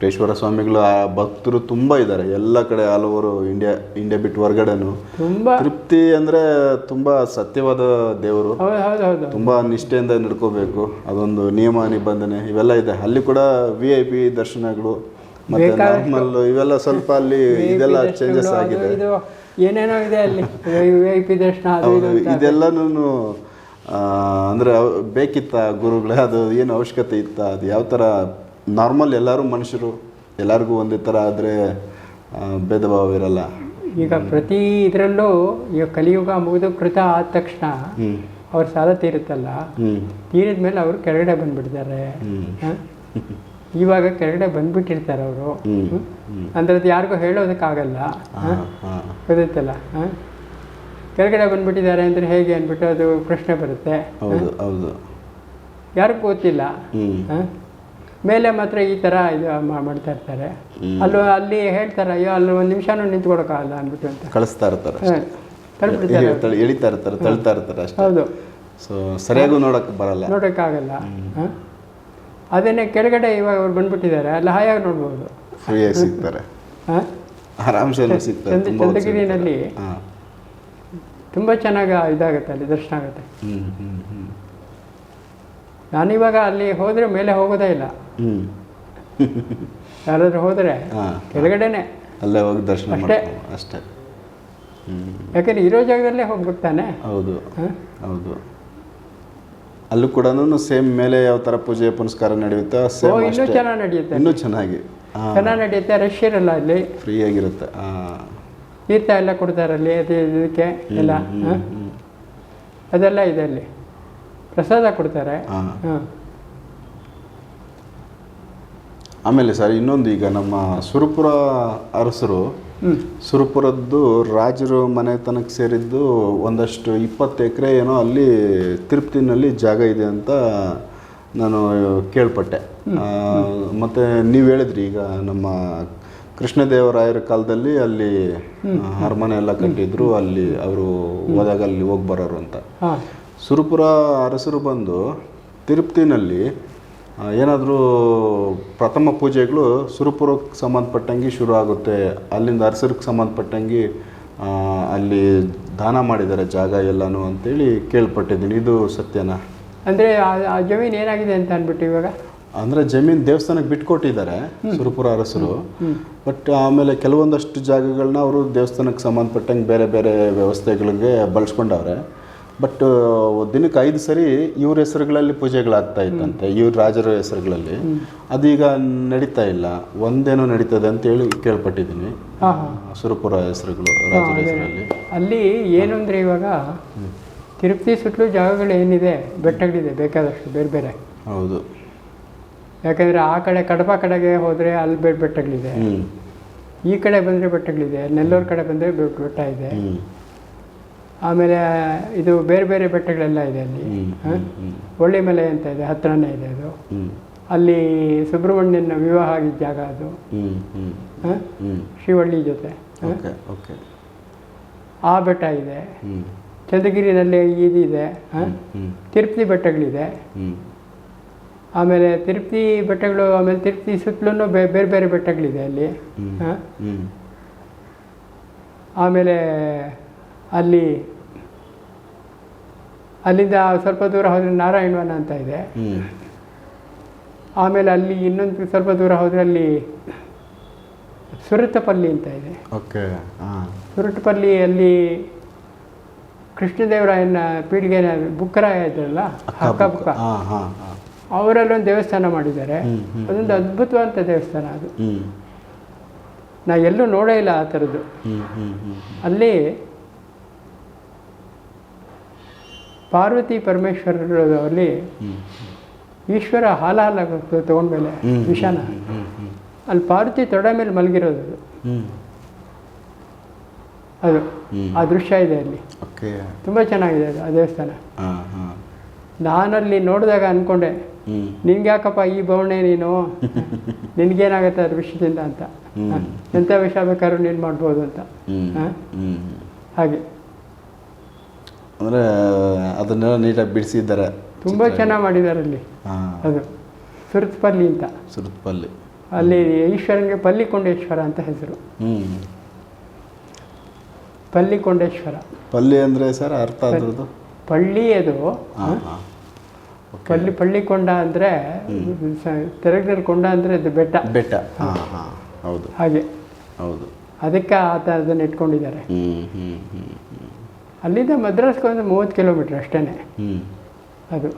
ವೆಂಕಟೇಶ್ವರ ಸ್ವಾಮಿಗಳು ಆ ಭಕ್ತರು ತುಂಬ ಇದ್ದಾರೆ. ಎಲ್ಲ ಕಡೆ ಆಲ್ ಓವರ್ ಇಂಡಿಯಾ ಇಂಡಿಯಾ ಬಿಟ್ಟು ಹೊರಗಡೆನು. ತುಂಬಾ ತೃಪ್ತಿ ಅಂದ್ರೆ ತುಂಬಾ ಸತ್ಯವಾದ ದೇವರು. ತುಂಬಾ ನಿಷ್ಠೆಯಿಂದ ನಡ್ಕೋಬೇಕು. ಅದೊಂದು ನಿಯಮ ನಿಬಂಧನೆ ಇವೆಲ್ಲ ಇದೆ. ಅಲ್ಲಿ ಕೂಡ ವಿ ಐ ಪಿ ದರ್ಶನಗಳು ಮತ್ತೆ ನಾರ್ಮಲ್ ಇವೆಲ್ಲ ಸ್ವಲ್ಪ ಅಲ್ಲಿ ಇದೆಲ್ಲ ಚೇಂಜಸ್ ಆಗಿದೆ. ಏನೇನೋ ಇದೆ ಅಲ್ಲಿ. ವಿ ಐ ಪಿ ದರ್ಶನ ಇದೆಲ್ಲನೂ ಅಂದ್ರೆ ಬೇಕಿತ್ತ ಗುರುಗಳೇ? ಅದು ಏನು ಅವಶ್ಯಕತೆ ಇತ್ತ? ಅದು ಯಾವ ಥರ ನಾರ್ಮಲ್ ಎಲ್ಲರೂ ಮನುಷ್ಯರು ಎಲ್ಲರಿಗೂ ಒಂದೇ ಥರ ಆದರೆ ಭೇದ ಭಾವ ಇರಲ್ಲ ಈಗ ಪ್ರತಿ ಇದರಲ್ಲೂ ಈಗ ಕಲಿಯುಗ ಮುಗಿದು ಕೃತ ಆದ ತಕ್ಷಣ ಅವ್ರ ಸಾಲ ತೀರುತ್ತಲ್ಲ ತೀರಿದ ಮೇಲೆ ಅವರು ಕೆಳಗಡೆ ಬಂದ್ಬಿಡ್ತಾರೆ? ಇವಾಗ ಕೆಳಗಡೆ ಬಂದ್ಬಿಟ್ಟಿರ್ತಾರೆ ಅವರು. ಅಂದ್ರೆ ಅದು ಯಾರಿಗೂ ಹೇಳೋದಕ್ಕಾಗಲ್ಲ. ಗೊತ್ತಲ್ಲ? ಕೆಳಗಡೆ ಬಂದ್ಬಿಟ್ಟಿದ್ದಾರೆ ಅಂದರೆ ಹೇಗೆ ಅಂದ್ಬಿಟ್ಟು ಅದು ಪ್ರಶ್ನೆ ಬರುತ್ತೆ. ಹೌದು ಹೌದು. ಯಾರಿಗೂ ಗೊತ್ತಿಲ್ಲ? ಮೇಲೆ ಮಾತ್ರ ಈ ಥರ ಇದು ಮಾಡ್ತಾ ಇರ್ತಾರೆ. ಅಲ್ಲೂ ಅಲ್ಲಿ ಹೇಳ್ತಾರೆ ಅಯ್ಯೋ ಅಲ್ಲಿ ಒಂದು ನಿಮಿಷನೂ ನಿಂತ್ಕೊಡೋಕ್ಕಾಗಲ್ಲ ಅಂದ್ಬಿಟ್ಟು ಅಂತ. ಕಳಿಸ್ತಾ ಇರ್ತಾರೆ ಎಳಿತಾ ಇರ್ತಾರೆ ತಳ್ತಾ ಇರ್ತಾರೆ ಅಷ್ಟೇ. ಹೌದು. ಸೊ ಸರಿಯಾಗಿ ನೋಡಕ್ಕೆ ಬರಲ್ಲ. ನೋಡೋಕ್ಕಾಗಲ್ಲ. ಹಾಂ ಅದನ್ನೇ ಕೆಳಗಡೆ ಇವಾಗ ಅವ್ರು ಬಂದ್ಬಿಟ್ಟಿದ್ದಾರೆ ಅಲ್ಲಿ ಹಾಯಾಗಿ ನೋಡ್ಬೋದು. ಫ್ರೀಯಾಗಿ ಸಿಗ್ತಾರೆ. ಹಾಂ? ಆರಾಮ್ಸೆ ಸಿಗ್ತಾರೆ ಚಂದ್ರಗಿರಿನಲ್ಲಿ ತುಂಬ ಚೆನ್ನಾಗಿ ಇದಾಗುತ್ತೆ ಅಲ್ಲಿ ದರ್ಶನ ಆಗುತ್ತೆ. ಹ್ಞೂ ನಾನಿವಾಗ ಅಲ್ಲಿ ಹೋದರೆ ಮೇಲೆ ಹೋಗೋದೇ ಇಲ್ಲ. ಯಾರಾದ್ರೂ ಹೋದರೆ ಕೆಳಗಡೆನೆ. ಅಲ್ಲೇ ಹೋಗಿ ದರ್ಶನ ಅಷ್ಟೇ. ಅಷ್ಟೇ. ಯಾಕಂದ್ರೆ ಇರೋ ಜಾಗದಲ್ಲೇ ಹೋಗ್ಬಿಡ್ತಾನೆ. ಹೌದು. ಹೌದು. ಅಲ್ಲೂ ಕೂಡ ಸೇಮ್ ಮೇಲೆ ಯಾವ ಥರ ಪೂಜೆ ಪುನಸ್ಕಾರ ನಡೆಯುತ್ತೆ ಇನ್ನೂ ಚೆನ್ನಾಗಿ ನಡೆಯುತ್ತೆ. ಇನ್ನೂ ಚೆನ್ನಾಗಿ. ಚೆನ್ನಾಗಿ ನಡೆಯುತ್ತೆ ರಶ್ ಇರಲ್ಲ ಅಲ್ಲಿ. ಫ್ರೀಯಾಗಿರುತ್ತೆ. ಹಾಂ. ತೀರ್ಥ ಎಲ್ಲ ಕೊಡ್ತಾರಲ್ಲಿ ಅದು ಇದಕ್ಕೆ ಎಲ್ಲ ಅದೆಲ್ಲ ಇದೆ ಅಲ್ಲಿ. ಪ್ರಸಾದ ಕೊಡ್ತಾರೆ. ಆಮೇಲೆ ಸರ್ ಇನ್ನೊಂದು ಈಗ ನಮ್ಮ ಸುರಪುರ ಅರಸರು ಸುರಪುರದ್ದು ರಾಜರು ಮನೆತನಕ್ಕೆ ಸೇರಿದ್ದು ಒಂದಷ್ಟು ಇಪ್ಪತ್ತು ಎಕರೆ ಏನೋ ಅಲ್ಲಿ ತಿರುಪ್ತಿನಲ್ಲಿ ಜಾಗ ಇದೆ ಅಂತ ನಾನು ಕೇಳ್ಪಟ್ಟೆ. ಮತ್ತು ನೀವು ಹೇಳಿದ್ರಿ ಈಗ ನಮ್ಮ ಕೃಷ್ಣದೇವರಾಯರ ಕಾಲದಲ್ಲಿ ಅಲ್ಲಿ ಅರಮನೆ ಎಲ್ಲ ಕಟ್ಟಿದ್ರು ಅಲ್ಲಿ ಅವರು ಹೋದಾಗ ಅಲ್ಲಿ ಹೋಗಿ ಬರೋರು ಅಂತ. ಸುರಪುರ ಅರಸರು ಬಂದು ತಿರುಪ್ತಿನಲ್ಲಿ ಏನಾದರೂ ಪ್ರಥಮ ಪೂಜೆಗಳು ಸುರಪುರಕ್ಕೆ ಸಂಬಂಧಪಟ್ಟಂಗೆ ಶುರು ಆಗುತ್ತೆ. ಅಲ್ಲಿಂದ ಅರಸರಿಗೆ ಸಂಬಂಧಪಟ್ಟಂಗೆ ಅಲ್ಲಿ ದಾನ ಮಾಡಿದ್ದಾರೆ ಜಾಗ ಎಲ್ಲನೂ ಅಂತೇಳಿ ಕೇಳ್ಪಟ್ಟಿದ್ದೀನಿ. ಇದು ಸತ್ಯನಾ? ಅಂದರೆ ಆ ಜಮೀನು ಏನಾಗಿದೆ ಅಂತ ಅಂದ್ಬಿಟ್ಟು ಇವಾಗ? ಅಂದರೆ ಜಮೀನು ದೇವಸ್ಥಾನಕ್ಕೆ ಬಿಟ್ಕೊಟ್ಟಿದ್ದಾರೆ ಸುರಪುರ ಅರಸರು. ಬಟ್ ಆಮೇಲೆ ಕೆಲವೊಂದಷ್ಟು ಜಾಗಗಳನ್ನ ಅವರು ದೇವಸ್ಥಾನಕ್ಕೆ ಸಂಬಂಧಪಟ್ಟಂಗೆ ಬೇರೆ ಬೇರೆ ವ್ಯವಸ್ಥೆಗಳಿಗೆ ಬಳಸ್ಕೊಂಡವ್ರೆ. ಬಟ್ ದಿನಕ್ಕೆ ಐದು ಸರಿ ಇವ್ರ ಹೆಸರುಗಳಲ್ಲಿ ಪೂಜೆಗಳಾಗ್ತಾ ಇತ್ತಂತೆ. ಇವ್ರ ರಾಜರ ಹೆಸರುಗಳಲ್ಲಿ. ಅದೀಗ ನಡೀತಾ ಇಲ್ಲ. ಒಂದೇನೋ ನಡೀತದೆ ಅಂತೇಳಿ ಕೇಳ್ಪಟ್ಟಿದ್ದೀನಿ. ಹಾಂ ಹಾಂ. ಸುರಪುರ ಹೆಸರುಗಳು ರಾಜರ ಹೆಸರಲ್ಲಿ. ಅಲ್ಲಿ ಏನು ಅಂದರೆ ಇವಾಗ ತಿರುಪತಿ ಸುತ್ತಲೂ ಜಾಗಗಳು ಏನಿದೆ ಬೆಟ್ಟಗಳಿದೆ ಬೇಕಾದಷ್ಟು ಬೇರೆ ಬೇರೆ. ಹೌದು. ಯಾಕಂದರೆ ಆ ಕಡೆ ಕಡಪ ಕಡೆಗೆ ಹೋದ್ರೆ ಅಲ್ಲಿ ಬೇರೆ ಬೆಟ್ಟಗಳಿದೆ. ಈ ಕಡೆ ಬಂದರೆ ಬೆಟ್ಟಗಳಿದೆ ನೆಲ್ಲೂರು ಕಡೆ ಬಂದರೆ ಬೆಟ್ಟ ಇದೆ. ಆಮೇಲೆ ಇದು ಬೇರೆ ಬೇರೆ ಬೆಟ್ಟಗಳೆಲ್ಲ ಇದೆ ಅಲ್ಲಿ. ಒಳ್ಳೆ ಮಲೆ ಅಂತ ಇದೆ ಹತ್ರನೇ ಇದೆ ಅದು. ಅಲ್ಲಿ ಸುಬ್ರಹ್ಮಣ್ಯನ ವಿವಾಹ ಆಗಿದ್ದ ಜಾಗ ಅದು. ಶಿವಳ್ಳಿ ಜೊತೆ. ಹ? Okay okay. ಆ ಬೆಟ್ಟ ಇದೆ. ಚಂದ್ರಗಿರಿನಲ್ಲಿ ಇದಿದೆ ತಿರುಪ್ತಿ ಬೆಟ್ಟಗಳಿದೆ. ಆಮೇಲೆ ತಿರುಪ್ತಿ ಬೆಟ್ಟಗಳು ಆಮೇಲೆ ತಿರುಪ್ತಿ ಸುತ್ತಲೂ ಬೇರೆ ಬೇರೆ ಬೆಟ್ಟಗಳಿದೆ ಅಲ್ಲಿ. ಆಮೇಲೆ ಅಲ್ಲಿ ಅಲ್ಲಿಂದ ಸ್ವಲ್ಪ ದೂರ ಹೋದರೆ ನಾರಾಯಣವನ ಅಂತ ಇದೆ. ಆಮೇಲೆ ಅಲ್ಲಿ ಇನ್ನೊಂದು ಸ್ವಲ್ಪ ದೂರ ಹೋದರೆ ಅಲ್ಲಿ ಸುರತಪಲ್ಲಿ ಅಂತ ಇದೆ. ಸುರಟಪಲ್ಲಿ ಅಲ್ಲಿ ಕೃಷ್ಣದೇವರಾಯನ ಪೀಳಿಗೆ ಬುಕ್ಕರಾಯ ಇದ್ರಲ್ಲ ಹಕ್ಕ ಬುಕ್ಕ. ಅವರಲ್ಲೊಂದು ದೇವಸ್ಥಾನ ಮಾಡಿದ್ದಾರೆ. ಅದೊಂದು ಅದ್ಭುತವಾದ ದೇವಸ್ಥಾನ ಅದು. ನಾ ಎಲ್ಲೂ ನೋಡೇ ಇಲ್ಲ ಆ ಥರದ್ದು. ಅಲ್ಲಿ ಪಾರ್ವತಿ ಪರಮೇಶ್ವರರಲ್ಲಿ ಈಶ್ವರ ಹಾಲ ಹಾಲ ತೊಗೊಂಡ್ಮೇಲೆ. ವಿಷಾನ. ಅಲ್ಲಿ ಪಾರ್ವತಿ ತೊಡೆ ಮೇಲೆ ಮಲಗಿರೋದು ಅದು. ಅದು. ಆ ದೃಶ್ಯ ಇದೆ ಅಲ್ಲಿ. ತುಂಬ ಚೆನ್ನಾಗಿದೆ ಅದು ಆ ದೇವಸ್ಥಾನ. ನಾನಲ್ಲಿ ನೋಡಿದಾಗ ಅಂದ್ಕೊಂಡೆ ನಿನ್ಗೆ ಯಾಕಪ್ಪ ಈ ಬವಣೆ ನೀನು? ನಿನಗೇನಾಗತ್ತೆ ಅದ್ರ ವಿಷಯದಿಂದ ಅಂತ? ಎಂಥ ವಿಷಯ ಬೇಕಾದ್ರೂ ನೀನು ಮಾಡ್ಬೋದು ಅಂತ. ಹಾಗೆ. ಅಂದರೆ ಅದನ್ನೆಲ್ಲ ನೀಟಾಗಿ ಬಿಡಿಸಿದ್ದಾರೆ. ತುಂಬ ಚೆನ್ನಾಗಿ ಮಾಡಿದ್ದಾರೆ ಅಲ್ಲಿ. ಅದು. ಸುರತ್ಪಲ್ಲಿ ಅಂತ. ಸುರತ್ಪಲ್ಲಿ. ಅಲ್ಲಿ ಈಶ್ವರನಿಗೆ ಪಲ್ಲಿಕೊಂಡೇಶ್ವರ ಅಂತ ಹೆಸರು. ಹ್ಞೂ ಪಲ್ಲಿಕೊಂಡೇಶ್ವರ. ಪಲ್ಲಿ ಅಂದರೆ ಸರ್ ಅರ್ಥ ಅದರದು ಪಳ್ಳಿ ಅದು. ಪಲ್ಲಿ ಪಳ್ಳಿಕೊಂಡ ಅಂದರೆ ತೆರಗದ ಕೊಂಡ ಅಂದರೆ ಅದು ಬೆಟ್ಟ. ಬೆಟ್ಟ. ಹಾಂ. ಹಾಂ ಹೌದು. ಹಾಗೆ. ಹೌದು. ಅದಕ್ಕೆ ಆತ ಅದನ್ನು ಇಟ್ಕೊಂಡಿದ್ದಾರೆ. ಹ್ಞೂ ಹ್ಞೂ ಹ್ಞೂ ಅಲ್ಲಿಂದ ಮದ್ರಾಸ್ಗೆ ಒಂದು ಮೂವತ್ತು ಕಿಲೋಮೀಟ್ರ್ ಅಷ್ಟೇ ಅದು.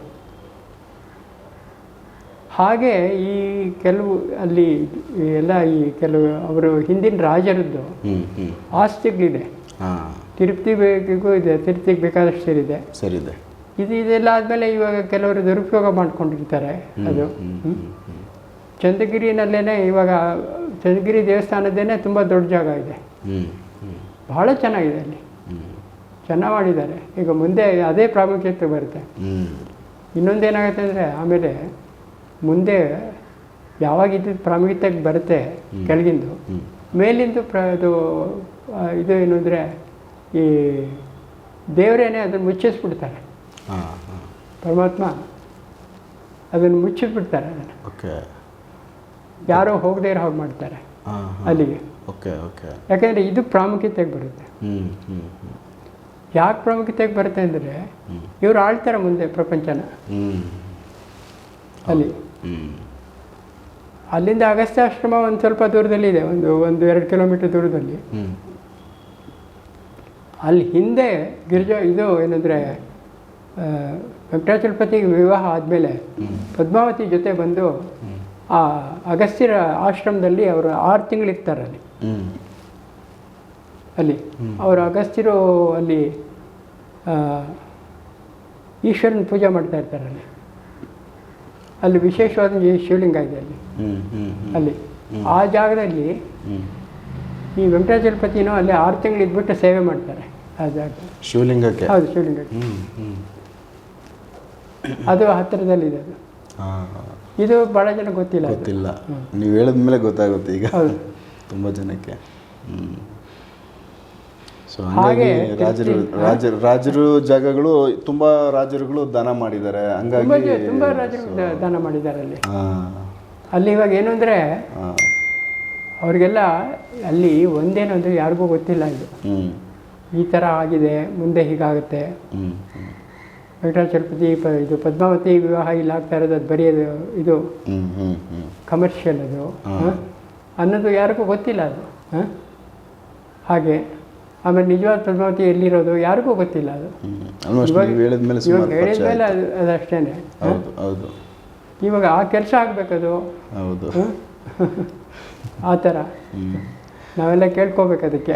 ಹಾಗೆ ಈ ಕೆಲವು ಅಲ್ಲಿ ಎಲ್ಲ ಈ ಕೆಲವು ಅವರು ಹಿಂದಿನ ರಾಜರದ್ದು ಆಸ್ತಿಗಳಿದೆ. ತಿರುಪ್ತಿ ಬೇಕಿಗೂ ಇದೆ ತಿರುಪತಿಗೆ ಬೇಕಾದಷ್ಟು ಸೇರಿದೆ ಸರಿದೆ ಇದು ಇದೆಲ್ಲ ಆದಮೇಲೆ ಇವಾಗ ಕೆಲವರು ದುರುಪಯೋಗ ಮಾಡ್ಕೊಂಡಿರ್ತಾರೆ ಅದು. ಚಂದ್ರಗಿರಿನಲ್ಲೇ ಇವಾಗ ಚಂದ್ರಗಿರಿ ದೇವಸ್ಥಾನದ್ದೇನೆ ತುಂಬ ದೊಡ್ಡ ಜಾಗ ಇದೆ. ಬಹಳ ಚೆನ್ನಾಗಿದೆ ಅಲ್ಲಿ. ಚೆನ್ನಾಗಿ ಮಾಡಿದ್ದಾರೆ ಈಗ ಮುಂದೆ ಅದೇ ಪ್ರಾಮುಖ್ಯತೆ ಬರುತ್ತೆ. ಇನ್ನೊಂದೇನಾಗುತ್ತೆ ಅಂದರೆ ಆಮೇಲೆ ಮುಂದೆ ಯಾವಾಗ ಇದ್ದಿದ್ದು ಪ್ರಾಮುಖ್ಯತೆಗೆ ಬರುತ್ತೆ ಕೆಳಗಿಂದು. ಮೇಲಿಂದು ಪ್ರ ಅದು ಇದು ಏನು ಅಂದರೆ ಈ ದೇವರೇನೆ ಅದನ್ನು ಮುಚ್ಚಿಸ್ಬಿಡ್ತಾರೆ. ಪರಮಾತ್ಮ ಅದನ್ನು ಮುಚ್ಚಿಸ್ಬಿಡ್ತಾರೆ ಅದನ್ನು. ಓಕೆ. ಯಾರೋ ಹೋಗದೇ ಇರೋ ಹಾಗೆ ಮಾಡ್ತಾರೆ ಅಲ್ಲಿಗೆ. Okay okay. ಯಾಕೆಂದರೆ ಇದು ಪ್ರಾಮುಖ್ಯತೆಗೆ ಬರುತ್ತೆ. ಯಾಕೆ ಪ್ರಾಮುಖ್ಯತೆಗೆ ಬರುತ್ತೆ ಅಂದರೆ ಇವ್ರು ಆಳ್ತಾರೆ ಮುಂದೆ ಪ್ರಪಂಚನ. ಅಲ್ಲಿ. ಅಲ್ಲಿಂದ ಅಗಸ್ತ್ಯಾಶ್ರಮ ಒಂದು ಸ್ವಲ್ಪ ದೂರದಲ್ಲಿ ಇದೆ, ಒಂದು ಒಂದು ಎರಡು ಕಿಲೋಮೀಟರ್ ದೂರದಲ್ಲಿ. ಅಲ್ಲಿ ಹಿಂದೆ ಗಿರಿಜಾ, ಇದು ಏನಂದರೆ ವೆಂಕಟಾಚಲಪತಿ ವಿವಾಹ ಆದಮೇಲೆ ಪದ್ಮಾವತಿ ಜೊತೆ ಬಂದು ಆ ಅಗಸ್ತ್ಯರ ಆಶ್ರಮದಲ್ಲಿ ಅವರು ಆರು ತಿಂಗಳಿರ್ತಾರೆ ಅಲ್ಲಿ ಅಲ್ಲಿ. ಅವರು ಅಗಸ್ತ್ಯರು ಅಲ್ಲಿ ಈಶ್ವರನ ಪೂಜೆ ಮಾಡ್ತಾ ಇರ್ತಾರೆ ಅಲ್ಲಿ. ಅಲ್ಲಿ ವಿಶೇಷವಾದ ಈ ಶಿವಲಿಂಗ ಇದೆ ಅಲ್ಲಿ. ಅಲ್ಲಿ. ಆ ಜಾಗದಲ್ಲಿ ಈ ವೆಂಕಟಾಚಲಪತಿನೂ ಅಲ್ಲಿ ಆರು ತಿಂಗಳು ಇದ್ಬಿಟ್ಟು ಸೇವೆ ಮಾಡ್ತಾರೆ ಆ ಜಾಗ ಶಿವಲಿಂಗಕ್ಕೆ? ಹೌದು ಶಿವಲಿಂಗಕ್ಕೆ. ಅದು ಹತ್ತಿರದಲ್ಲಿದೆ ಅದು. ಇದು ಭಾಳ ಜನ ಗೊತ್ತಿಲ್ಲ. ಗೊತ್ತಿಲ್ಲ. ನೀವು ಹೇಳಿದ್ಮೇಲೆ ಗೊತ್ತಾಗುತ್ತೆ ಈಗ. ಹೌದು. ತುಂಬ ಜನಕ್ಕೆ. ಹ್ಞೂ ಸೊ ಹಾಗೆ ರಾಜರು ರಾಜರು ಜಾಗಗಳು ತುಂಬಾ ರಾಜರುಗಳು ದಾನ ಮಾಡಿದ್ದಾರೆ. ಹಂಗಾಗಿ ತುಂಬಾ ರಾಜರು ದಾನ ಮಾಡಿದ್ದಾರೆ ಅಲ್ಲಿ. ಅಲ್ಲಿ ಇವಾಗ ಏನು ಅಂದರೆ ಅವರಿಗೆಲ್ಲ ಅಲ್ಲಿ ಒಂದೇನು ಅಂದ್ರೆ ಯಾರಿಗೂ ಗೊತ್ತಿಲ್ಲ ಇದು. ಈ ಥರ ಆಗಿದೆ ಮುಂದೆ ಹೀಗಾಗುತ್ತೆ. ವೆಂಕಟಾಚಲಪತಿ ಇದು ಪದ್ಮಾವತಿ ವಿವಾಹ ಇಲ್ಲಿ ಆಗ್ತಾ ಇರೋದು ಅದು ಬರೆಯೋದು ಅದು ಇದು ಕಮರ್ಷಿಯಲ್ ಅದು. ಅನ್ನೋದು ಯಾರಿಗೂ ಗೊತ್ತಿಲ್ಲ ಅದು. ಹ? ಹಾಗೆ. ಆಮೇಲೆ ನಿಜವಾದ ಪದ್ಮಾವತಿ ಎಲ್ಲಿರೋದು ಯಾರಿಗೂ ಗೊತ್ತಿಲ್ಲ ಅದು. ಇವಾಗ- ಹೇಳಿದ್ಮೇಲೆ ಅದು ಅದಷ್ಟೇ ಹೌದು ಹೌದು. ಇವಾಗ ಆ ಕೆಲಸ ಆಗಬೇಕದು. ಹೌದು. ಆ ಥರ. ನಾವೆಲ್ಲ ಕೇಳ್ಕೋಬೇಕು ಅದಕ್ಕೆ.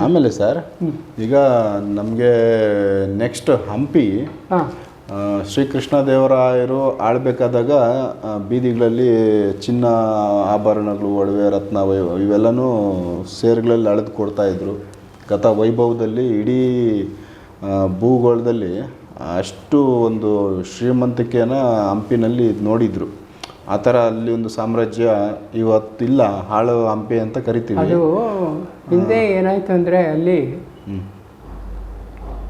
ಆಮೇಲೆ ಸರ್ ಈಗ ನಮಗೆ ನೆಕ್ಸ್ಟ್ ಹಂಪಿ ಶ್ರೀಕೃಷ್ಣ ದೇವರಾಯರು ಆಳ್ಬೇಕಾದಾಗ ಬೀದಿಗಳಲ್ಲಿ ಚಿನ್ನ ಆಭರಣಗಳು ಒಡವೆ ರತ್ನ ಇವೆಲ್ಲನೂ ಸೇರುಗಳಲ್ಲಿ ಅಳೆದು ಕೊಡ್ತಾ ಇದ್ರು. ಗತ ವೈಭವದಲ್ಲಿ ಇಡೀ ಭೂಗೋಳದಲ್ಲಿ ಅಷ್ಟು ಒಂದು ಶ್ರೀಮಂತಿಕೆನ ಹಂಪಿನಲ್ಲಿ ನೋಡಿದ್ರು. ಆ ಥರ ಅಲ್ಲಿ ಒಂದು ಸಾಮ್ರಾಜ್ಯ ಇವತ್ತಿಲ್ಲ ಹಾಳು ಹಂಪಿ ಅಂತ ಕರಿತೀವಿ. ಅದು ಹಿಂದೆ ಏನಾಯ್ತು ಅಂದರೆ ಅಲ್ಲಿ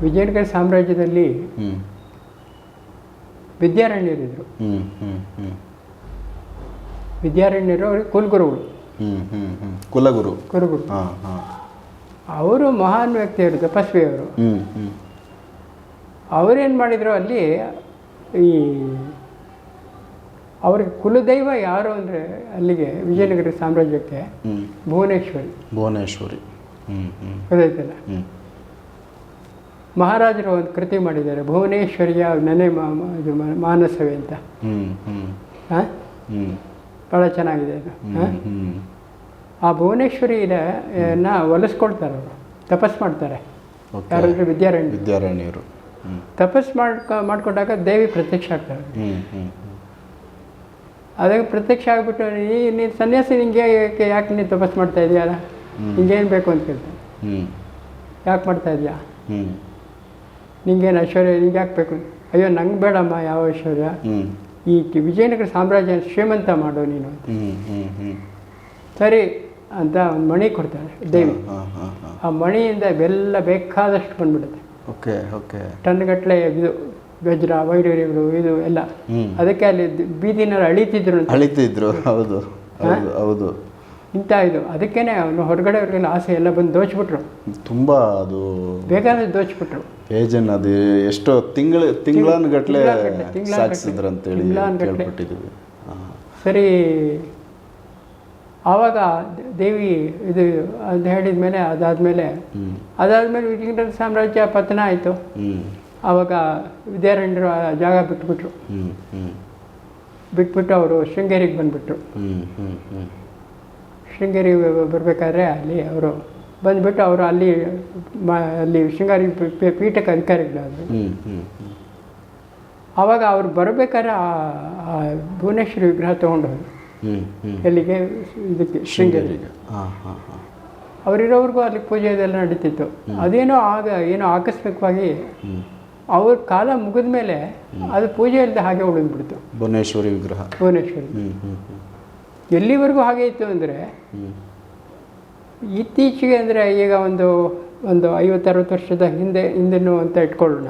ವಿಜಯನಗರ ಸಾಮ್ರಾಜ್ಯದಲ್ಲಿ ವಿದ್ಯಾರಣ್ಯರಿದ್ದರು ವಿದ್ಯಾರಣ್ಯರು ಕುಲಗುರುಗಳು. ಕುಲಗುರು. ಕುರುಗುರು ಹಾಂ ಹಾಂ. ಅವರು ಮಹಾನ್ ವ್ಯಕ್ತಿಯವರು ತಪಸ್ವಿಯವರು. ಅವರೇನು ಮಾಡಿದರು ಅಲ್ಲಿ ಈ ಅವ್ರಿಗೆ ಕುಲದೈವ ಯಾರು ಅಂದರೆ ಅಲ್ಲಿಗೆ ವಿಜಯನಗರ ಸಾಮ್ರಾಜ್ಯಕ್ಕೆ ಭುವನೇಶ್ವರಿ. ಭುವನೇಶ್ವರಿ. ಗೊತ್ತಾಯ್ತಲ್ಲ? ಮಹಾರಾಜರು ಒಂದು ಕೃತಿ ಮಾಡಿದ್ದಾರೆ ಭುವನೇಶ್ವರಿಯ ನೆನೆ ಮಾನಸವೇ ಅಂತ. ಹಾಂ? ಭಾಳ ಚೆನ್ನಾಗಿದೆ ಅದು ಆ ಭುವನೇಶ್ವರಿನ ಒಲಿಸ್ಕೊಳ್ತಾರೆ ಅವರು. ತಪಸ್ ಮಾಡ್ತಾರೆ. ಯಾರಂದ್ರೆ ವಿದ್ಯಾರಣ್ಯ. ವಿದ್ಯಾರಣ್ಯರು. ತಪಸ್ ಮಾಡ್ಕೊ ಮಾಡ್ಕೊಂಡಾಗ ದೇವಿ ಪ್ರತ್ಯಕ್ಷ ಆಗ್ತಾರೆ. ಅದಕ್ಕೆ ಪ್ರತ್ಯಕ್ಷ ಆಗಿಬಿಟ್ಟು ಈ ನೀನು ಸನ್ಯಾಸಿ ನಿಂಗೆ ಯಾಕೆ ಯಾಕೆ ನೀನು ತಪಸ್ ಮಾಡ್ತಾ ಇದೆಯಲ್ಲ ನಿಂಗೇನು ಬೇಕು? ಅಂತ ಕೇಳ್ತಾನೆ ಹ್ಞೂ ಯಾಕೆ ಮಾಡ್ತಾ ಇದೆಯಾ? ಹ್ಞೂ ನಿಂಗೇನು ಐಶ್ವರ್ಯ ನಿಂಗೆ ಯಾಕೆ ಬೇಕು? ಅಯ್ಯೋ ನಂಗೆ ಬೇಡಮ್ಮ ಯಾವ ಐಶ್ವರ್ಯ. ಈ ವಿಜಯನಗರ ಸಾಮ್ರಾಜ್ಯ ಶ್ರೀಮಂತ ಮಾಡು ನೀನು ಸರಿ. ಅಂತ ಒಂದು ಮಣಿ ಕೊಡ್ತಾಳೆ ದೇವಿ. ಆ ಮಣಿಯಿಂದ ಬೆಲ್ಲ ಬೇಕಾದಷ್ಟು ಬಂದ್ಬಿಡುತ್ತೆ. Okay okay. ಟನ್ಗಟ್ಟಲೆ ಇದು ಗಜ್ರ ವೈಡೂರಿಗಳು ಇದು ಎಲ್ಲ. ಅದಕ್ಕೆ ಅಲ್ಲಿ ಬೀದಿನಲ್ಲಿ ಅಳಿತಿದ್ರು ಅಳಿತಿದ್ರು ಹೌದು ಹೌದು ಇಂಥ ಇದು. ಅದಕ್ಕೇನೆ ಅವನು ಹೊರಗಡೆ ಅವ್ರಿಗೆಲ್ಲ ಆಸೆ ಎಲ್ಲ ಬಂದು ದೋಚ್ಬಿಟ್ರು. ತುಂಬ ಅದು ಬೇಕಾದ್ರೆ ದೋಚ್ಬಿಟ್ರು. ಏಜನ್ ಅದು ಎಷ್ಟೋ ತಿಂಗಳ ತಿಂಗಳನ್ ಗಟ್ಲೆ ತಿಂಗ್ಳಾನ್ಗಟ್ಲೆ, ಅಂತೇಳಿ ತಿಂಗ್ಳಾನ್ಗಟ್ಲೆ. ಕೇಳ್ಪಟ್ಟಿದ್ದೀವಿ. ಸರಿ ಆವಾಗ ದೇವಿ ಇದು ಅದು ಹೇಳಿದ ಮೇಲೆ ಅದಾದಮೇಲೆ ಅದಾದಮೇಲೆ ವಿಜಯನಗರ ಸಾಮ್ರಾಜ್ಯ ಪತನ ಆಯಿತು. ಆವಾಗ ವಿದ್ಯಾರಣ್ಯರು ಆ ಜಾಗ ಬಿಟ್ಬಿಟ್ರು. ಬಿಟ್ಬಿಟ್ಟು ಅವರು ಶೃಂಗೇರಿಗೆ ಬಂದುಬಿಟ್ರು. ಶೃಂಗೇರಿಗೆ ಬರಬೇಕಾದ್ರೆ ಅಲ್ಲಿ ಅವರು ಬಂದುಬಿಟ್ಟು ಅವರು ಅಲ್ಲಿ ಅಲ್ಲಿ ಶೃಂಗಾರಿ ಪೀಠಕ್ಕೆ ಅಧಿಕಾರಿಗಳಾದರು. ಆವಾಗ ಅವ್ರು ಬರಬೇಕಾದ್ರೆ ಆ ಭುವನೇಶ್ವರಿ ವಿಗ್ರಹ ತೊಗೊಂಡು ಹೋದ್ರು ಎಲ್ಲಿಗೆ? ಇದಕ್ಕೆ ಶೃಂಗೇರಿಗೆ. ಅವರಿರೋವರೆಗೂ ಅಲ್ಲಿ ಪೂಜೆ ಇದೆಲ್ಲ ನಡೀತಿತ್ತು. ಅದೇನೋ ಆಗ ಏನೋ ಆಕಸ್ಮಿಕವಾಗಿ ಅವ್ರ ಕಾಲ ಮುಗಿದ ಮೇಲೆ ಅದು ಪೂಜೆ ಇಲ್ಲದೆ ಹಾಗೆ ಉಳಿದ್ಬಿಡ್ತು. ಭುವನೇಶ್ವರಿ ವಿಗ್ರಹ. ಭುವನೇಶ್ವರಿ. ಎಲ್ಲಿವರೆಗೂ ಹಾಗೆ ಇತ್ತು ಅಂದರೆ ಇತ್ತೀಚೆಗೆ ಅಂದರೆ ಈಗ ಒಂದು ಒಂದು ಐವತ್ತರವತ್ತು ವರ್ಷದ ಹಿಂದೆ ಹಿಂದೆನೂ ಅಂತ ಇಟ್ಕೊಳ್ಳೋಣ.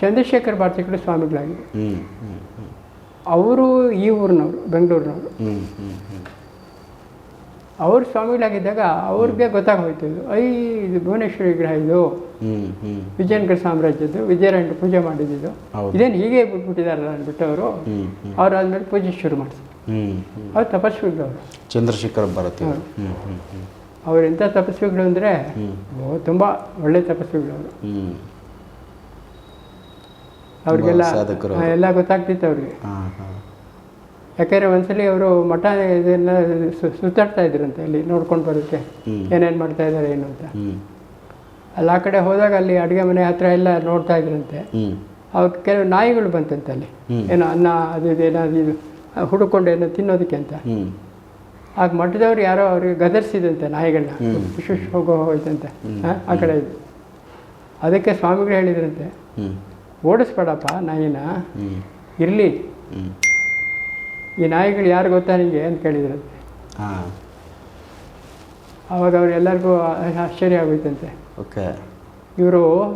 ಚಂದ್ರಶೇಖರ್ ಭಾರತಿಗಳು ಹ್ಞೂ ಹ್ಞೂ ಅವರು ಈ ಊರಿನವರು ಬೆಂಗಳೂರಿನವರು. ಅವರು ಸ್ವಾಮಿಗಳಾಗಿದ್ದಾಗ ಅವ್ರಿಗೆ ಗೊತ್ತಾಗೋಯ್ತು ಐ ಇದು ಭುವನೇಶ್ವರ ವಿಗ್ರಹ ಇದು. ವಿಜಯನಗರ ಸಾಮ್ರಾಜ್ಯದ್ದು ವಿಜಯರಾಯಣ ಪೂಜೆ ಮಾಡಿದ್ದು ಇದೇನು ಹೀಗೆ ಬಿಟ್ಬಿಟ್ಟಿದಾರಲ್ಲ ಅಂದ್ಬಿಟ್ಟು ಅವರು ಅವ್ರು ಆದ್ಮೇಲೆ ಪೂಜೆ ಶುರು ಮಾಡ್ತಾರೆ ಅವ್ರು ತಪಸ್ವಿಗಳವರು ಚಂದ್ರಶೇಖರ ಭಾರತಿ ಅವರು ಅವರೆಂಥ ತಪಸ್ವಿಗಳು ಅಂದರೆ ತುಂಬ ಒಳ್ಳೆ ಅವರು. ಅವ್ರಿಗೆಲ್ಲ ಎಲ್ಲ ಗೊತ್ತಾಗ್ತಿತ್ತು ಅವ್ರಿಗೆ. ಯಾಕೆಂದ್ರೆ ಒಂದ್ಸಲಿ ಅವರು ಮಠ ಇದೆಲ್ಲ ಸುತ್ತಾಡ್ತಾ ಇದ್ರಂತೆ ಅಲ್ಲಿ ನೋಡ್ಕೊಂಡು ಬರುತ್ತೆ ಹ್ಮ್. ಏನೇನು ಮಾಡ್ತಾ ಇದ್ದಾರೆ ಏನು ಅಂತ. ಅಲ್ಲಿ ಆ ಕಡೆ ಹೋದಾಗ ಅಲ್ಲಿ ಅಡುಗೆ ಮನೆ ಹತ್ರ ಎಲ್ಲ ನೋಡ್ತಾ ಇದ್ರಂತೆ. ಅವಾಗ ಕೆಲವು ನಾಯಿಗಳು ಬಂತಂತೆ ಅಲ್ಲಿ. ಏನೋ ಅನ್ನ ಅದು ಇದು ಏನಾದ್ರು ಇದು ಹುಡುಕೊಂಡು ಏನೋ ತಿನ್ನೋದಕ್ಕೆ ಅಂತ. ಆಗ ಮಠದವ್ರು ಯಾರೋ ಅವ್ರಿಗೆ ಗದರ್ಸಿದಂತೆ ನಾಯಿಗಳನ್ನ. ಶುಶ್ ಹೋಗೋ ಹೋಯ್ತಂತೆ. ಆ, ಕಡೆ ಇದು. ಅದಕ್ಕೆ ಸ್ವಾಮಿಗಳು ಹೇಳಿದ್ರಂತೆ. ಓಡಿಸ್ಬೇಡಪ್ಪ ನಾಯಿನ. ಇರಲಿ. ಈ ನಾಯಿಗಳು ಯಾರು ಗೊತ್ತಾ ನಿಮಗೆ ಅಂತ ಕೇಳಿದ್ರು. ಆವಾಗ ಅವ್ರು ಎಲ್ಲರಿಗೂ ಆಶ್ಚರ್ಯ ಆಗೋಯ್ತಂತೆ. ಓಕೆ. ಇವರು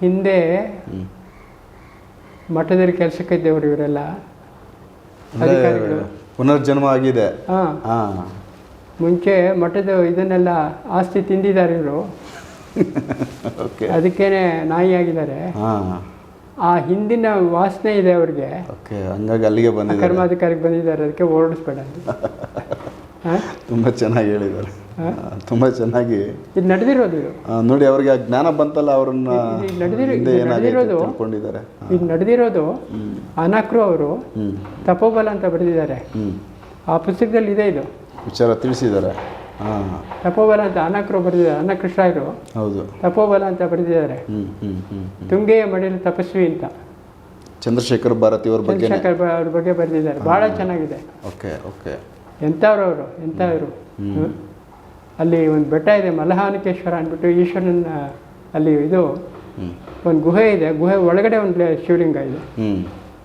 ಹಿಂದೆ ಮಠದಲ್ಲಿ ಕೆಲಸಕ್ಕೆ ಇದ್ದೇವ್ರು ಇವರೆಲ್ಲ. ಪುನರ್ಜನ್ಮ ಆಗಿದೆ. ಹಾಂ. ಹಾಂ. ಮುಂಚೆ ಮಠದ ಇದನ್ನೆಲ್ಲ ಆಸ್ತಿ ತಿಂದಿದ್ದಾರೆ ಇವರು. ಓಕೆ ಅದಕ್ಕೇನೆ ನಾಯಿ ಆಗಿದ್ದಾರೆ. ಹಾಂ. ಆ ಹಿಂದಿನ ವಾಸನೆ ಇದೆ ಅವ್ರಿಗೆ. ಓಕೆ ಹಂಗಾಗಿ ಅಲ್ಲಿಗೆ ಬಂದ ಬಂದಿದ್ದಾರೆ. ಕರ್ಮಾಧಿಕಾರಿಗೆ ಬಂದಿದ್ದಾರೆ ಅದಕ್ಕೆ ಓಡಿಸ್ಬೇಡ ತುಂಬ ಚೆನ್ನಾಗಿ ಹೇಳಿದ್ದಾರೆ. ತುಂಬ ಚೆನ್ನಾಗಿ. ಇದು ನಡೆದಿರೋದು ನೋಡಿ ಅವ್ರಿಗೆ ಆ ಜ್ಞಾನ ಬಂತಲ್ಲ ಅವ್ರನ್ನ ನಡೆದಿರೋದು- ಇದು ನಡೆದಿರೋದು ಅನಾಕ್ರು ಅವರು ತಪೋಬಲ ಅಂತ ಬರೆದಿದ್ದಾರೆ. ಆ ಪುಸ್ತಕದಲ್ಲಿ ಇದೆ ಇದು. ವಿಚಾರ ತಿಳಿಸಿದ್ದಾರೆ. ತಪೋಬಲ ಅಂತ ಅನಕರು ಬರೆದಿದ್ದಾರೆ ಅನ್ನಕೃಷ್ಣರು ಹೌದು. ತಪೋಬಲ ಅಂತ ಬರೆದಿದ್ದಾರೆ ತುಂಗೆಯ ಮಡಿಲು ತಪಸ್ವಿ ಅಂತ. ಚಂದ್ರಶೇಖರ್ ಭಾರತಿ ಅವ್ರ ಬಗ್ಗೆ ಚಂದ್ರಶೇಖರ್ ಅವ್ರ ಬಗ್ಗೆ ಬರೆದಿದ್ದಾರೆ. ಭಾಳ ಚೆನ್ನಾಗಿದೆ. Okay okay. ಎಂಥವ್ರು. ಅವರು ಎಂಥವ್ರು. ಅಲ್ಲಿ ಒಂದು ಬೆಟ್ಟ ಇದೆ ಮಲಹಾನಿಕೇಶ್ವರ ಅಂದ್ಬಿಟ್ಟು ಈಶ್ವರನ ಅಲ್ಲಿ ಇದು ಒಂದು ಗುಹೆ ಇದೆ. ಗುಹೆ ಒಳಗಡೆ ಒಂದು ಶಿವಲಿಂಗ ಇದೆ.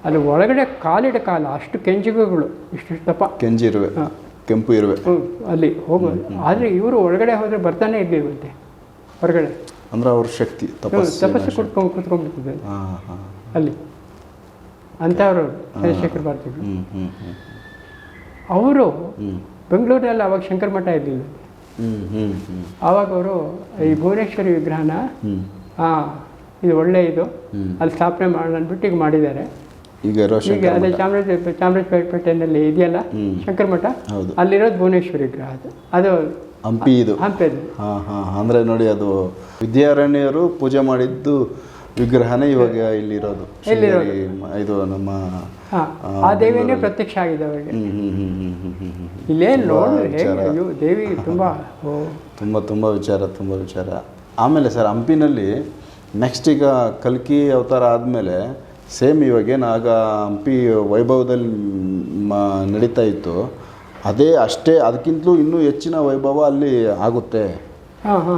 ಅಲ್ಲಿ ಒಳಗಡೆ ಕಾಲಿಡ ಕಾಲ ಅಷ್ಟು ಕೆಂಜಿಗೆಗಳು ಇಷ್ಟು ದಪ್ಪ. ಕೆಂಜಿ ಇರುವೆ. ಹಾ. ಕೆಂಪು ಇರುವೆ. ಅಲ್ಲಿ ಹೋಗೋದು ಆದರೆ ಇವರು ಒಳಗಡೆ ಹೋದರೆ ಬರ್ತಾನೆ ಇರ್ಲಿಲ್ವಂತೆ ಹೊರಗಡೆ. ಅಂದ್ರೆ ಅವ್ರ ಶಕ್ತಿ ತಪಸ್ಸು ಕುತ್ಕೊಂಡು ಹಾಂ ಅಲ್ಲಿ. ಅಂಥವ್ರು ಚಂದ್ರಶೇಖರ್ ಭಾರತಿಗಳು. ಅವರು ಬೆಂಗಳೂರಿನಲ್ಲಿ ಅವಾಗ ಶಂಕರ ಮಠ ಇರಲಿಲ್ಲ. ಹ್ಞೂ ಆವಾಗ ಅವರು ಈ ಭುವನೇಶ್ವರಿ ವಿಗ್ರಹನ ಹಾ ಹಾಂ ಇದು ಒಳ್ಳೆ ಇದು ಅಲ್ಲಿ ಸ್ಥಾಪನೆ ಮಾಡಿ ಅಂದ್ಬಿಟ್ಟು ಈಗ ಮಾಡಿದ್ದಾರೆ. ಈಗ ಈಗ ಅದೇ ಚಾಮರಾಜ ಚಾಮರಾಜಪೇಟೆನಲ್ಲಿ ಇದೆಯಲ್ಲ? ಶಂಕರಮಠ? ಅಲ್ಲಿರೋದು ಭುವನೇಶ್ವರಿ ಗ್ರಹ ಅದು. ಅದು ಹಂಪಿ ಇದು. ಹಂಪಿ ಹಾಂ ಹಾಂ. ಅಂದರೆ ನೋಡಿ ಅದು ವಿದ್ಯಾರಣ್ಯರು ಪೂಜೆ ಮಾಡಿದ್ದು ವಿಗ್ರಹನೇ ಇವಾಗ ಇಲ್ಲಿರೋದು. ಇದು ನಮ್ಮ ಆ ದೇವಿನೇ ಪ್ರತ್ಯಕ್ಷ ಆಗಿದೆ ಅವರಿಗೆ. ಇಲ್ಲೇನು ಅಯ್ಯೋ ದೇವಿ ತುಂಬ ತುಂಬಾ ತುಂಬಾ ವಿಚಾರ ತುಂಬಾ ವಿಚಾರ. ಆಮೇಲೆ ಸರ್ ಹಂಪಿನಲ್ಲಿ ನೆಕ್ಸ್ಟ್ ಈಗ ಕಲ್ಕಿ ಅವತಾರ ಆದಮೇಲೆ ಸೇಮ್ ಇವಾಗೇನು ಆಗ ಹಂಪಿ ವೈಭವದಲ್ಲಿ ಮ- ನಡೀತಾ ಇತ್ತು ಅದೇ ಅಷ್ಟೇ ಅದಕ್ಕಿಂತಲೂ ಇನ್ನೂ ಹೆಚ್ಚಿನ ವೈಭವ ಅಲ್ಲಿ ಆಗುತ್ತೆ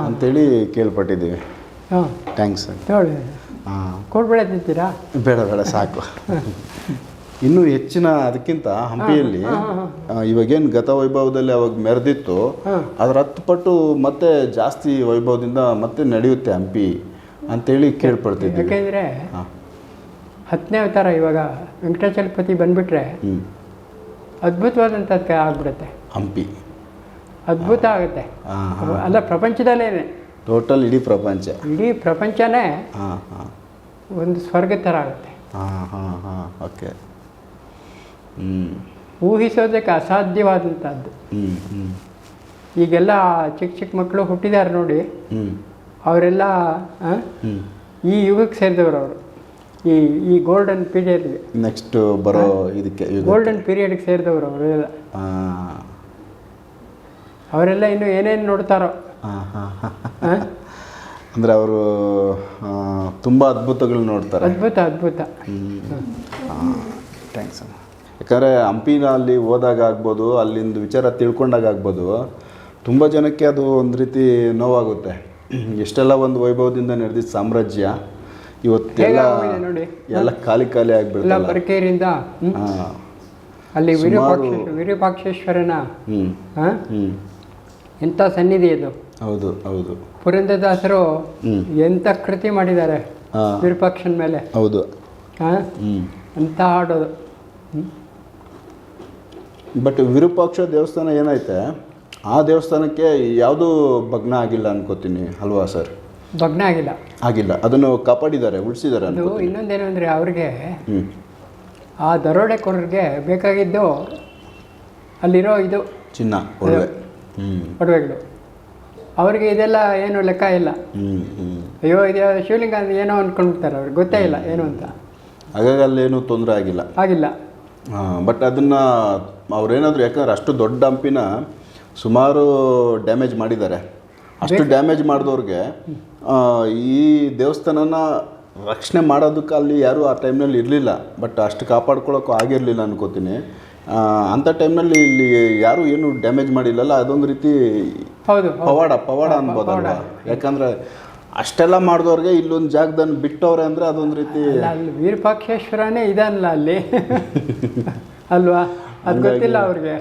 ಅಂತೇಳಿ ಕೇಳ್ಪಟ್ಟಿದ್ದೀವಿ. ಹಾಂ. ಥ್ಯಾಂಕ್ಸ್ ಹಾಂ. ಬೇಡ ಬೇಡ ಸಾಕು. ಇನ್ನೂ ಹೆಚ್ಚಿನ ಅದಕ್ಕಿಂತ ಹಂಪಿಯಲ್ಲಿ ಇವಾಗೇನು ಗತ ವೈಭವದಲ್ಲಿ ಅವಾಗ ಮೆರೆದಿತ್ತು ಅದರ ಹತ್ತು ಪಟ್ಟು ಮತ್ತೆ ಜಾಸ್ತಿ ವೈಭವದಿಂದ ಮತ್ತೆ ನಡೆಯುತ್ತೆ ಹಂಪಿ ಅಂತೇಳಿ ಕೇಳ್ಪಡ್ತಿದ್ದೀವಿ. ಯಾಕೆಂದರೆ ಹಾಂ. ಹತ್ತನೇ ಅವತಾರ ಇವಾಗ ವೆಂಕಟಾಚಲಪತಿ ಬಂದ್ಬಿಟ್ರೆ ಅದ್ಭುತವಾದಂಥ ಅದ್ಭುತವಾದಂಥದ್ದು ಆಗ್ಬಿಡುತ್ತೆ. ಹಂಪಿ. ಅದ್ಭುತ ಆಗುತ್ತೆ. ಅಲ್ಲ ಪ್ರಪಂಚದಲ್ಲೇ ಟೋಟಲ್ ಇಡೀ ಪ್ರಪಂಚ. ಇಡೀ ಪ್ರಪಂಚನೇ ಹಾಂ ಹಾಂ. ಒಂದು ಸ್ವರ್ಗ ಥರ ಆಗುತ್ತೆ. ಹಾಂ ಹಾಂ ಹಾಂ. ಓಕೆ. ಊಹಿಸೋದಕ್ಕೆ ಅಸಾಧ್ಯವಾದಂಥದ್ದು. ಈಗೆಲ್ಲ ಚಿಕ್ಕ ಚಿಕ್ಕ ಮಕ್ಕಳು ಹುಟ್ಟಿದ್ದಾರೆ ನೋಡಿ. ಹ್ಞೂ ಅವರೆಲ್ಲ ಈ ಯುಗಕ್ಕೆ ಸೇರಿದವರು ಅವರು. ಈ ಈ ಗೋಲ್ಡನ್ ಪೀರಿಯಡ್ಗೆ ನೆಕ್ಸ್ಟ್ ಬರೋ ಇದಕ್ಕೆ ಗೋಲ್ಡನ್ ಪೀರಿಯಡ್ಗೆ ಸೇರಿದವರು ಅವರೆಲ್ಲ. ಅವರೆಲ್ಲ ಇನ್ನು ಏನೇನು ನೋಡ್ತಾರೋ? ಅಂದರೆ ಅವರು ತುಂಬ ಅದ್ಭುತಗಳು ನೋಡ್ತಾರೆ. ಅದ್ಭುತ ಅದ್ಭುತ. ಥ್ಯಾಂಕ್ಸ್ ಯಾಕಂದರೆ ಹಂಪಿನ ಅಲ್ಲಿ ಹೋದಾಗ ಆಗ್ಬೋದು ಅಲ್ಲಿಂದ ವಿಚಾರ ತಿಳ್ಕೊಂಡಾಗ ಆಗ್ಬೋದು ತುಂಬ ಜನಕ್ಕೆ ಅದು ಒಂದು ರೀತಿ ನೋವಾಗುತ್ತೆ. ಎಷ್ಟೆಲ್ಲ ಒಂದು ವೈಭವದಿಂದ ನಡೆದಿದ್ದ ಸಾಮ್ರಾಜ್ಯ ಇವತ್ತೆಲ್ಲ ನೋಡಿ. ಎಲ್ಲ ಖಾಲಿ ಖಾಲಿ ಆಗಿಬಿಡ್ತಲ್ಲ ಬರಕೇರಿಯಿಂದ ಹ್ಮ್? ಅಲ್ಲಿ ವಿರೂಪಾಕ್ಷೇಶ್ವರನ ಎಂಥ ಸನ್ನಿಧಿ ಅದು ಹೌದು ಹೌದು. ಪುರಂದದಾಸರು. ಎಂಥ ಕೃತಿ ಮಾಡಿದ್ದಾರೆ ವಿರೂಪಾಕ್ಷನ ಮೇಲೆ? ಹೌದು. ಅಂತ ಹಾಡೋದು? ಬಟ್ ವಿರೂಪಾಕ್ಷ ದೇವಸ್ಥಾನ ಏನೈತೆ ಆ ದೇವಸ್ಥಾನಕ್ಕೆ ಯಾವುದೂ ಭಗ್ನ ಆಗಿಲ್ಲ ಅನ್ಕೋತೀನಿ ಅಲ್ವಾ ಸರ್? ಭಗ್ನ ಆಗಿಲ್ಲ. ಆಗಿಲ್ಲ. ಅದನ್ನು ಕಾಪಾಡಿದ್ದಾರೆ ಉಳಿಸಿದ್ದಾರೆ ಇನ್ನೊಂದೇನು ಅಂದರೆ ಅವ್ರಿಗೆ ಆ ದರೋಡೆಕೋರರಿಗೆ ಬೇಕಾಗಿದ್ದು ಅಲ್ಲಿರೋ ಇದು ಚಿನ್ನ ಒಡವೆ. ಒಡವೆಗಳು. ಅವರಿಗೆ ಇದೆಲ್ಲ ಏನು ಲೆಕ್ಕ ಇಲ್ಲ. ಅಯ್ಯೋ ಇದು ಶಿವಲಿಂಗ ಏನೋ ಅಂದ್ಕೊಂಡ್ಬಿಡ್ತಾರೆ ಅವ್ರಿಗೆ ಗೊತ್ತೇ ಇಲ್ಲ ಏನು ಅಂತ. ಹಾಗಾಗಿ ಅಲ್ಲೇನು ತೊಂದರೆ ಆಗಿಲ್ಲ. ಆಗಿಲ್ಲ. ಬಟ್ ಅದನ್ನು ಅವ್ರೇನಾದರೂ ಯಾಕಂದ್ರೆ ಅಷ್ಟು ದೊಡ್ಡ ಹಂಪಿನ ಸುಮಾರು ಡ್ಯಾಮೇಜ್ ಮಾಡಿದ್ದಾರೆ. ಅಷ್ಟು ಡ್ಯಾಮೇಜ್ ಮಾಡಿದವ್ರಿಗೆ ಈ ದೇವಸ್ಥಾನನ ರಕ್ಷಣೆ ಮಾಡೋದಕ್ಕೆ ಅಲ್ಲಿ ಯಾರೂ ಆ ಟೈಮ್ನಲ್ಲಿ ಇರಲಿಲ್ಲ ಬಟ್ ಅಷ್ಟು ಕಾಪಾಡ್ಕೊಳ್ಳೋಕ್ಕೂ ಆಗಿರಲಿಲ್ಲ ಅನ್ಕೋತೀನಿ. ಅಂಥ ಟೈಮ್ನಲ್ಲಿ ಇಲ್ಲಿ ಯಾರೂ ಏನು ಡ್ಯಾಮೇಜ್ ಮಾಡಿಲ್ಲಲ್ಲ ಅದೊಂದು ರೀತಿ ಹೌದು. ಪವಾಡ ಪವಾಡ ಅನ್ಬೋದಲ್ಲ ಯಾಕಂದ್ರೆ ಅಷ್ಟೆಲ್ಲ ಮಾಡಿದವ್ರಿಗೆ ಇಲ್ಲೊಂದು ಜಾಗದಲ್ಲಿ ಬಿಟ್ಟವ್ರೆ ಅಂದರೆ ಅದೊಂದು ರೀತಿ ಅಲ್ಲ ವೀರಪಾಕ್ಷೇಶ್ವರನೇ ಇದಲ್ಲ ಅಲ್ಲಿ. ಅಲ್ವಾ? ಅದು ಗೊತ್ತಿಲ್ಲ ಅವ್ರಿಗೆ.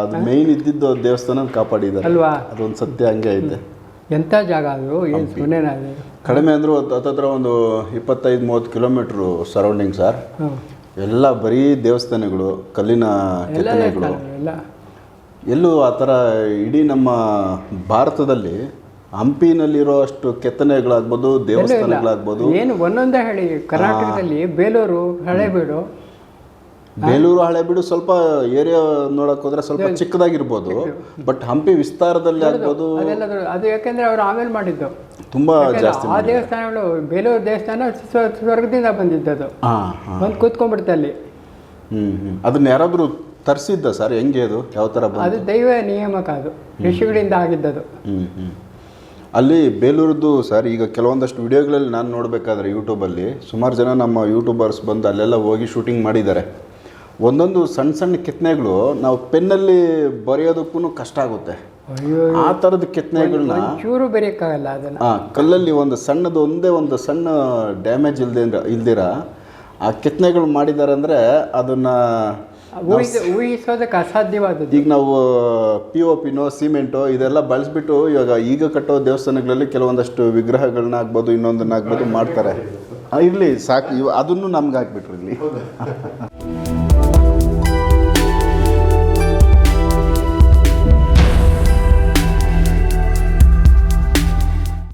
ಅದು ಮೇಯ್ನ್ ಇದ್ದಿದ್ದು ದೇವಸ್ಥಾನ ಕಾಪಾಡಿದ್ದಾರೆ. ಅಲ್ವಾ? ಅದೊಂದು ಸತ್ಯ ಹಂಗೆ ಐತೆ ಎಂಥ ಜಾಗ ಅದು? ಏನು ಸುಮ್ಮನೆ ಕಡಿಮೆ ಅಂದರೂ ಹತ್ತತ್ರ ಒಂದು ಇಪ್ಪತ್ತೈದು ಮೂವತ್ತು ಕಿಲೋಮೀಟ್ರು ಸರೌಂಡಿಂಗ್ ಸರ್ ಎಲ್ಲ ಬರೀ ದೇವಸ್ಥಾನಗಳು ಕಲ್ಲಿನ ಕೆತ್ತನೆಗಳು. ಎಲ್ಲ. ಎಲ್ಲೂ ಆ ಥರ ಇಡೀ ನಮ್ಮ ಭಾರತದಲ್ಲಿ ಹಂಪಿನಲ್ಲಿರೋ ಅಷ್ಟು ಕೆತ್ತನೆಗಳಾಗ್ಬೋದು ದೇವಸ್ಥಾನಗಳಾಗ್ಬೋದು. ಏನು ಒಂದೊಂದೇ ಹೇಳಿ ಕರ್ನಾಟಕದಲ್ಲಿ ಬೇಲೂರು ಹಳೇಬೀಡು ಬೇಲೂರು ಹಳೆಬೀಡು ಸ್ವಲ್ಪ ಏರಿಯಾ ನೋಡಕ್ ಹೋದ್ರೆ ಸ್ವಲ್ಪ ಚಿಕ್ಕದಾಗಿರ್ಬೋದು. ಬಟ್ ಹಂಪಿ ವಿಸ್ತಾರದಲ್ಲಿ ಆಗ್ಬೋದು. ಅದು ಯಾಕೆಂದ್ರೆ ಅವರು ಆಮೇಲೆ ಮಾಡಿದ್ದು. ತುಂಬಾ ಜಾಸ್ತಿ ಆ ದೇವಸ್ಥಾನಗಳು ಬೇಲೂರು ದೇವಸ್ಥಾನ ಸ್ವ- ಸ್ವರ್ಗದಿಂದ ಬಂದಿದ್ದದು ಬಂದು ಕೂತ್ಕೊಂಡ್ಬಿಡುತ್ತೆ ಅಲ್ಲಿ. ಹ್ಮ್ ಅದನ್ನ ಯಾರಾದ್ರೂ ತರಿಸಿದ್ದ ಸರ್? ಹೆಂಗೆ ಅದು? ಯಾವ ತರ ಅದು ದೈವ ನಿಯಮಕ ಅದು. ಋಷಿಗಳಿಂದ ಆಗಿದ್ದದು. ಹ್ಮ್ ಹ್ಮ್. ಅಲ್ಲಿ ಬೇಲೂರದ್ದು ಸರ್ ಈಗ ಕೆಲವೊಂದಷ್ಟು ವಿಡಿಯೋಗಳಲ್ಲಿ ನಾನು ನೋಡಬೇಕಾದ್ರೆ ಯೂಟ್ಯೂಬಲ್ಲಿ ಸುಮಾರು ಜನ ನಮ್ಮ ಯೂಟ್ಯೂಬರ್ಸ್ ಬಂದು ಅಲ್ಲೆಲ್ಲ ಹೋಗಿ ಶೂಟಿಂಗ್ ಮಾಡಿದ್ದಾರೆ. ಒಂದೊಂದು ಸಣ್ಣ ಸಣ್ಣ ಕೆತ್ತನೆಗಳು ನಾವು ಪೆನ್ನಲ್ಲಿ ಬರೆಯೋದಕ್ಕೂ ಕಷ್ಟ ಆಗುತ್ತೆ. ಆ ಥರದ ಕೆತ್ತನೆಗಳನ್ನ ಚೂರು ಬೆರೆಯಕ್ಕಾಗಲ್ಲ ಅದನ್ನ. ಕಲ್ಲಲ್ಲಿ ಒಂದು ಸಣ್ಣದು ಒಂದೇ ಒಂದು ಸಣ್ಣ ಡ್ಯಾಮೇಜ್ ಇಲ್ದೇ ಇಲ್ದಿರ ಆ ಕೆತ್ತನೆಗಳು ಮಾಡಿದ್ದಾರೆ ಅಂದರೆ ಅದನ್ನು ಊಹಿಸ ಊಹಿಸೋದಕ್ಕೆ ಅಸಾಧ್ಯವಾದದ್ದು. ಈಗ ನಾವು ಪಿ ಒ ಪಿನೋ ಸಿಮೆಂಟೋ ಇದೆಲ್ಲ ಬಳಸ್ಬಿಟ್ಟು ಇವಾಗ ಈಗ ಕಟ್ಟೋ ದೇವಸ್ಥಾನಗಳಲ್ಲಿ ಕೆಲವೊಂದಷ್ಟು ವಿಗ್ರಹಗಳನ್ನ ಆಗ್ಬೋದು ಇನ್ನೊಂದನ್ನ ಆಗ್ಬೋದು ಮಾಡ್ತಾರೆ. ಇರಲಿ ಸಾಕು ಇವ ಅದನ್ನು ನಮ್ಗೆ ಹಾಕ್ಬಿಟ್ರು ಇಲ್ಲಿ.